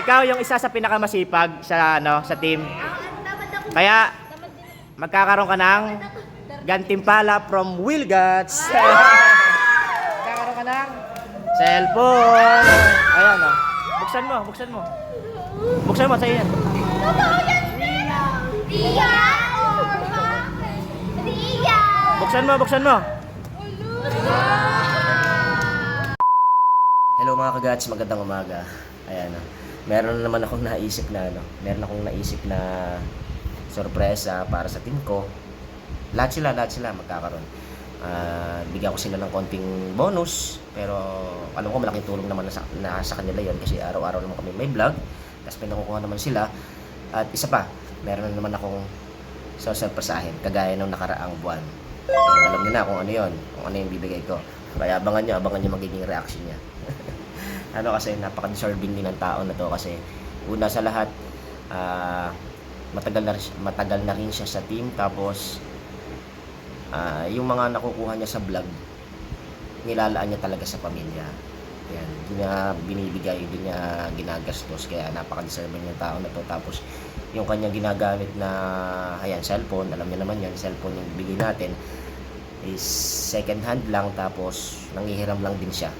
ikaw yung isa sa pinakamasipag sa ano sa team. Kaya magkakaroon ka ng gantimpala from Wilgats. magkakaroon ka ng cellphone. Ayan oh. Buksan mo, buksan mo. Buksan mo sa yan. Buksan mo, buksan mo. Hello mga kagats, magandang umaga. Ayan, ah. Meron na naman akong naisip na ano, meron akong naisip na sorpresa para sa team ko. Lahat sila, lahat sila magkakaroon. Ah, bigyan ko sila ng konting bonus, pero alam ko malaking tulong naman na sa, na sa kanila yon kasi araw-araw naman kami may vlog. Tapos pinakukuha naman sila. At isa pa, meron na naman akong sasurpresahin, kagaya ng nakaraang buwan. Ayan, alam niyo na kung ano yon, kung ano yung bibigay ko. Kaya abangan nyo, abangan nyo magiging reaction niya. ano kasi napaka-deserving din ng tao na to kasi una sa lahat ah, matagal na matagal na rin siya sa team. Tapos ah, yung mga nakukuha niya sa vlog nilalaan niya talaga sa pamilya. Yan hindi niya binibigay hindi niya ginagastos kaya napaka-deserving ng tao na to. Tapos yung kanya ginagamit na ayan cellphone alam niyo naman yan cellphone yung bigay natin is second hand lang tapos nangihiram lang din siya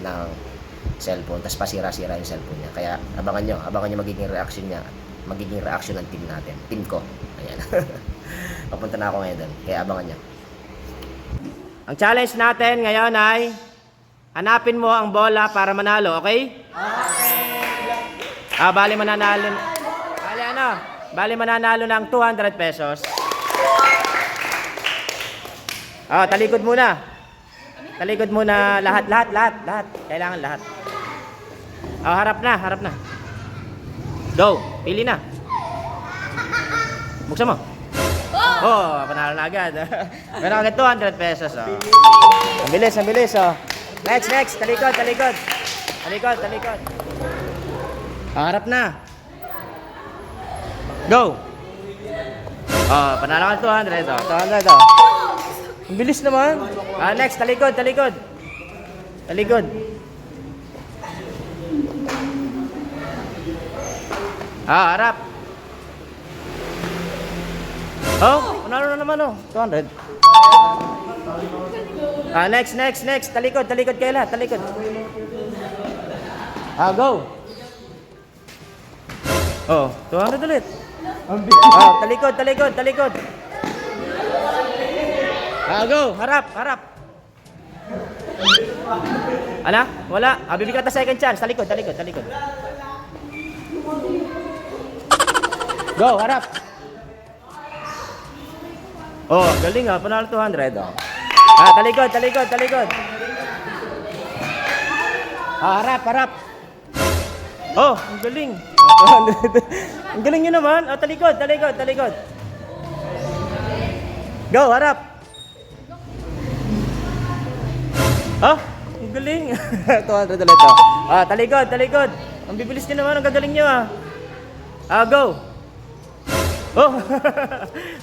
ng cellphone tapos pasira-sira yung cellphone niya. Kaya abangan nyo abangan nyo magiging reaction niya magiging reaction ng team natin. Team ko. Ayan. Papunta na ako ngayon doon. Kaya abangan nyo. Ang challenge natin ngayon ay hanapin mo ang bola para manalo okay? okay. Ah, bali mananalo. Bali ano? Bali mananalo ng 200 pesos. Ah, talikod muna talikod muna lahat lahat lahat lahat kailangan lahat Ah, harap na, harap na. Go, pili na. Buksan mo. Oh, panalo na agad. Meron agad 200 pesos. Oh. Ang bilis, ang bilis. Oh. Next, next. Talikod, talikod. Talikod, talikod. Ah, harap na. Go. Oh, panalo ka 200. Oh. 200. Oh. Ang bilis naman. Ah, next. Talikod, talikod. Talikod. Ah, harap. Oh, panalo na naman oh. 200. Ah, next, next, next. Talikod, talikod kayo lahat. Talikod. Ah, go. Oh, 200 ulit. Ah, talikod, talikod, talikod. Ah, go. Harap, harap. Ala? Wala. Ah, bibigyan ka second chance. Talikod, talikod, talikod. Go, harap. Oh, galing ah. Panalo 200 oh. Ah, talikod, talikod, talikod. Ah, harap, harap. Oh, ang galing. 200. ang galing nyo naman. Oh, talikod, talikod, talikod. Go, harap. Oh, ang galing. 200 ulit oh. Ah, talikod, talikod. Ang bibilis nyo naman. Ang gagaling nyo ah. Ah, go. Oh.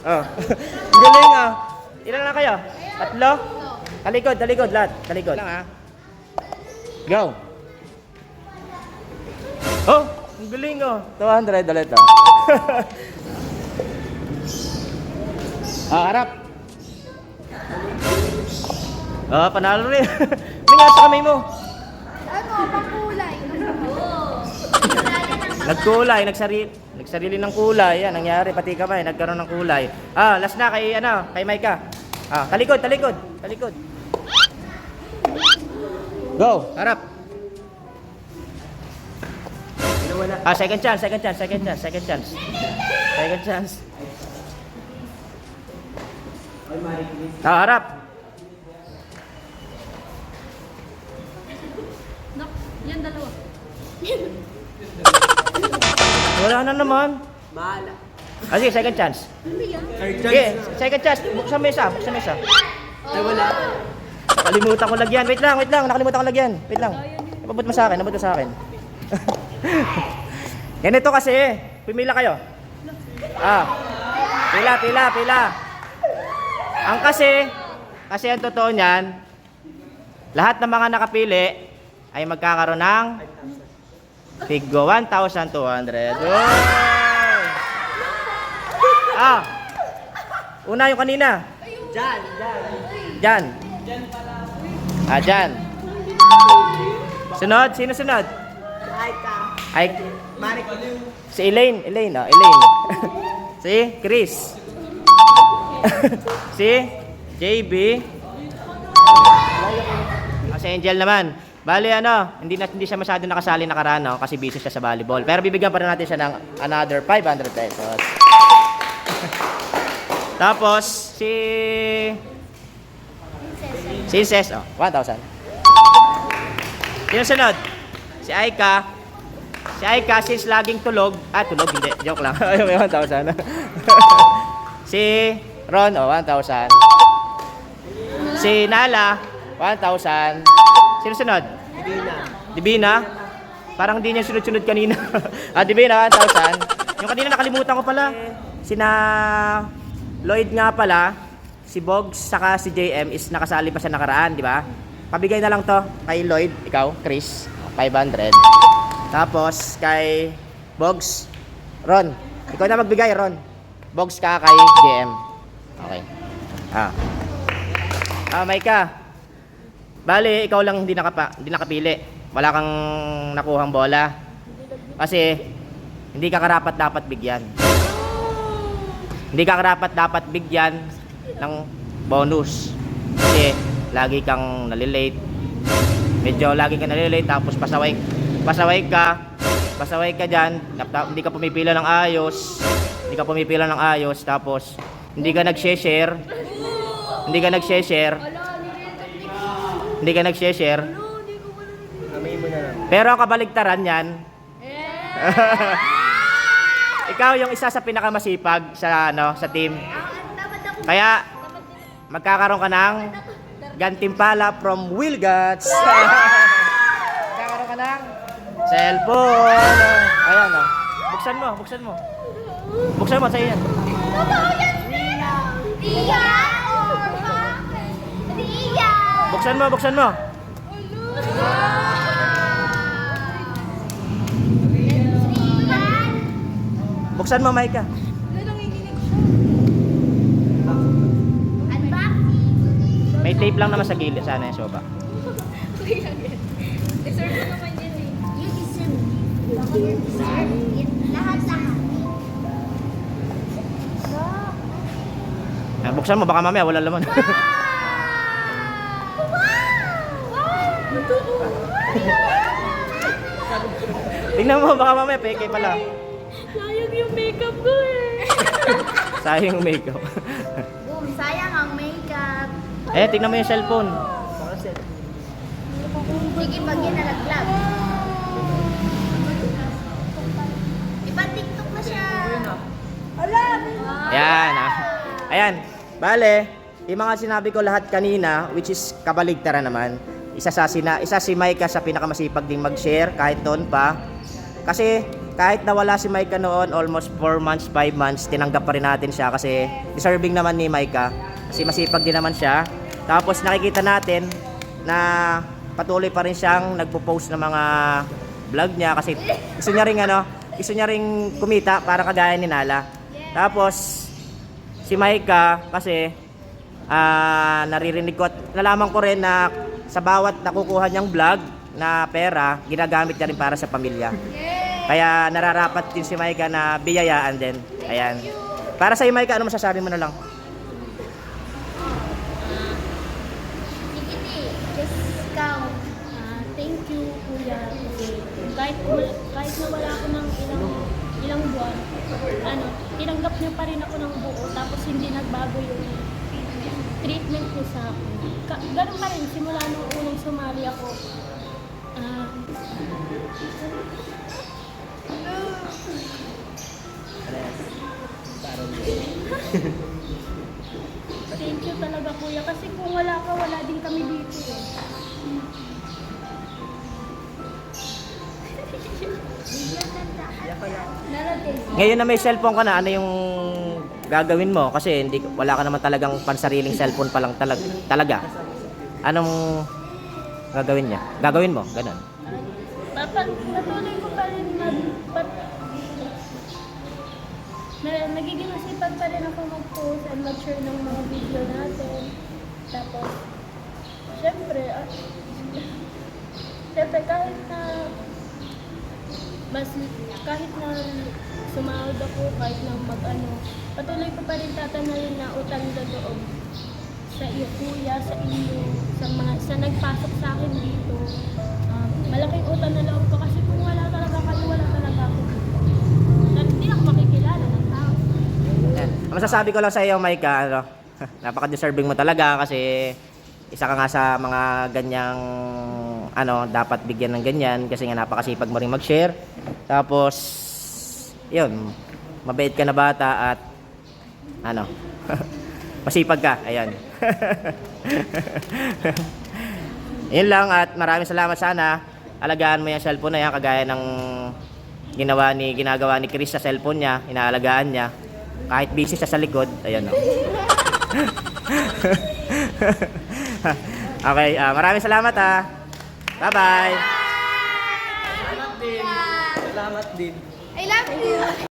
oh. Ang Galing ah. Ilan na kayo? Tatlo? Talikod, talikod lahat. Talikod. Lang ah. Go. Oh, ang galing oh. 200 ulit oh. ah, harap. Ah, panalo rin. May nga sa kamay mo. Ano, pakulay. Nagkulay, nagsarili, nagsarili ng kulay. Yan, nangyari pati kamay, nagkaroon ng kulay. Ah, last na kay ano, kay Micah. Ah, talikod, talikod, talikod. Go, harap. Ah, second chance, second chance, second chance, second chance. Second chance. Ah, harap. Yan dalawa. Wala na naman. Bahala. Ah, sige, second chance. Ano yan? Sige, second chance. Buksan mo isa, buksan mo isa. Ay, wala. Nakalimutan ko lagyan. Wait lang, wait lang. Nakalimutan ko lagyan. Wait lang. Abot mo sa akin, abot mo sa akin. Ganito kasi. Pumila kayo. Ah. Pila, pila, pila. Ang kasi, kasi ang totoo niyan, lahat ng mga nakapili ay magkakaroon ng Tiggo 1,200. Wow! Ah! Una yung kanina. Diyan, diyan. Diyan. Ah, dyan. Sunod, sino sunod? Ay ka. Ay, Marik. si Elaine. Elaine, oh, Elaine. si Chris. si JB. Ah, si Angel naman. Bali ano, hindi na hindi siya masyado nakasali nakaraan no, kasi busy siya sa volleyball. Pero bibigyan pa rin natin siya ng another 500 pesos. Tapos si Si Ses, oh, 1,000. Sino sunod? Si Aika. Si Aika, since laging tulog. Ah, tulog, hindi. Joke lang. Ay, may 1,000. si Ron, oh, 1,000. Si Nala, 1,000. Sino sunod? Divina. Divina? Parang di niya sunod-sunod kanina. ah, Divina, 1,000. Yung kanina nakalimutan ko pala. Sina Lloyd nga pala, si Bogs saka si JM is nakasali pa siya nakaraan, di ba? Pabigay na lang to kay Lloyd, ikaw, Chris, 500. Tapos kay Bogs, Ron. Ikaw na magbigay, Ron. Bogs ka kay JM. Okay. Ah. Ah, Maika. Bali, ikaw lang hindi nakapa, hindi nakapili. Wala kang nakuhang bola. Kasi hindi ka karapat dapat bigyan. Hindi ka karapat dapat bigyan ng bonus. Kasi lagi kang nalilate. Medyo lagi kang nalilate tapos pasaway pasaway ka. Pasaway ka diyan, hindi ka pumipila ng ayos. Hindi ka pumipila ng ayos tapos hindi ka nag-share. Hindi ka nag-share. Hindi ka nag-share. Amay mo na lang. Pero kabaligtaran yan, ikaw yung isa sa pinakamasipag sa ano sa team. Kaya magkakaroon ka ng gantimpala from Wilgats. magkakaroon ka ng cellphone. Ayan oh. Buksan mo, buksan mo. Buksan mo sa yan. Tia! Or bakit? Tia! Buksan mo, buksan mo. Buksan mo, Maika. May tape lang naman sa gilid sana yung soba. Deserve mo naman yan eh. You deserve it. Deserve it. Lahat-lahat. Ah, buksan mo, baka mamaya wala laman. Tingnan mo, baka mamaya peke pala. Sayang yung makeup ko eh. Sayang yung makeup. Boom, sayang ang makeup. eh, tingnan mo yung cellphone. Sige, pag yan nalaglag. Iba TikTok na siya. Ayan, ah. Ayan. Bale, yung mga sinabi ko lahat kanina, which is kabaligtaran naman, isa sa sina, isa si Micah sa pinakamasipag ding mag-share kahit doon pa. Kasi kahit nawala si Micah noon, almost 4 months, 5 months, tinanggap pa rin natin siya kasi deserving naman ni Micah. Kasi masipag din naman siya. Tapos nakikita natin na patuloy pa rin siyang nagpo-post ng mga vlog niya kasi gusto niya ring ano, gusto niya ring kumita para kagaya ni Nala. Tapos si Maika kasi ah naririnig ko at nalaman ko rin na sa bawat nakukuha niyang vlog na pera, ginagamit niya rin para sa pamilya. Kaya nararapat din si Maika na biyayaan din. Ayan. Para sa Maika, ano masasabi mo na lang? Count. Ah, thank you, Kuya. Kahit, kahit na wala ako ng ilang, ilang buwan, ano, tinanggap niyo pa rin ako ng buo. Tapos hindi nagbago yung treatment niyo sa akin. Ka- ganun pa rin, simula nung unang sumali ako. Ah, thank you talaga, Kuya. Kasi kung wala ka, wala din kami dito. Eh. Nalagay. Ngayon na may cellphone ka na, ano yung gagawin mo? Kasi hindi, wala ka naman talagang pansariling cellphone pa lang talag, talaga. Anong gagawin niya? Gagawin mo? Ganun. Patuloy ko pa rin mag... Pat, na, nagiging masipag pa rin ako mag-post and mag-share ng mga video natin. Tapos, syempre, ah, syempre kahit na mas kahit na sumahod ako, kahit na mag-ano, patuloy ko pa rin tatanayin na utang na loob sa iyo kuya, sa inyo, sa mga sa nagpasok sa akin dito. Um, malaking utang na loob ko kasi kung wala talaga kayo, wala talaga ako dito. Hindi ako makikilala ng tao. Yan. Ang masasabi ko lang sa iyo, Micah, ano, napaka-deserving mo talaga kasi isa ka nga sa mga ganyang ano, dapat bigyan ng ganyan kasi nga napakasipag mo rin mag-share. Tapos, yun, mabait ka na bata at ano, masipag ka. Ayan. yun lang at maraming salamat sana. Alagaan mo yung cellphone na yan kagaya ng ginawa ni ginagawa ni Chris sa cellphone niya, inaalagaan niya. Kahit busy siya sa likod, ayan oh. okay, ah, maraming salamat ah. Bye-bye. Salamat din. Salamat din. I love you.